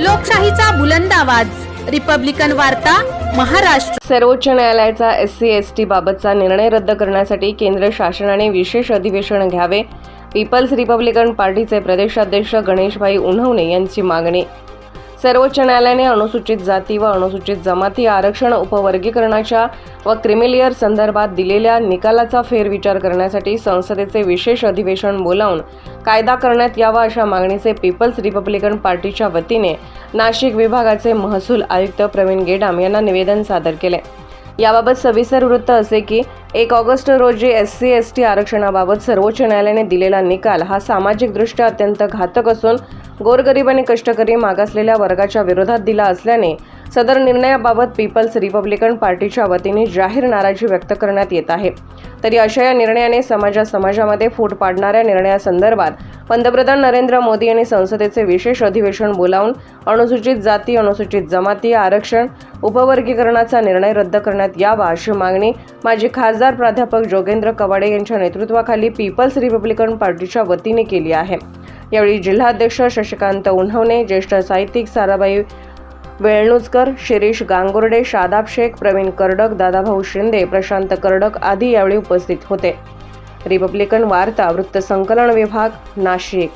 लोकशाहीचा बुलंद आवाज. रिपब्लिकन वार्ता महाराष्ट्र. सर्वोच्च न्यायालयाचा एस सी एस टी बाबतचा निर्णय रद्द करण्यासाठी केंद्र शासनाने विशेष अधिवेशन घ्यावे. पीपल्स रिपब्लिकन पार्टीचे प्रदेशाध्यक्ष गणेशभाई उन्हवणे यांची मागणी. सर्वोच्च न्यायालयाने अनुसूचित जाती व अनुसूचित जमाती आरक्षण उपवर्गीकरणाच्या व क्रिमिलियर संदर्भात दिलेल्या निकालाचा फेरविचार करण्यासाठी संसदेचे विशेष अधिवेशन बोलावून कायदा करण्यात यावा अशा मागणीचे पीपल्स रिपब्लिकन पार्टीच्या वतीने नाशिक विभागाचे महसूल आयुक्त प्रवीण गेडाम यांना निवेदन सादर केले. याबाबत सविस्तर वृत्त असे की एक ऑगस्ट रोजी एस सी एस टी आरक्षणाबाबत सर्वोच्च न्यायालयाने दिलेला निकाल हा सामाजिकदृष्ट्या अत्यंत घातक असून गोरगरीब आणि कष्टकरी मागासलेल्या वर्गाच्या विरोधात दिला असल्याने सदर निर्णयाबाबत पीपल्स रिपब्लिकन पार्टीच्या वतीने जाहीर नाराजी व्यक्त करण्यात येत आहे. तरी अशा या निर्णयाने समाजा समाजामध्ये फूट पाडणाऱ्या निर्णयासंदर्भात पंतप्रधान नरेंद्र मोदी यांनी संसदेचे विशेष अधिवेशन बोलावून अनुसूचित जाती अनुसूचित जमाती आरक्षण उपवर्गीकरणाचा निर्णय रद्द करण्यात यावा अशी मागणी माजी खासदार प्राध्यापक जोगेंद्र कवाडे यांच्या नेतृत्वाखाली पीपल्स रिपब्लिकन पार्टीच्या वतीने केली आहे. यावेळी जिल्हाध्यक्ष शशिकांत उन्हवणे ज्येष्ठ साहित्यिक साराबाई वेळणुचकर शिरीष गांगुर्डे शादाब शेख प्रवीण कर्डक दादाभाऊ शिंदे प्रशांत कर्डक आदी यावेळी उपस्थित होते. रिपब्लिकन वार्ता वृत्तसंकलन विभाग नाशिक.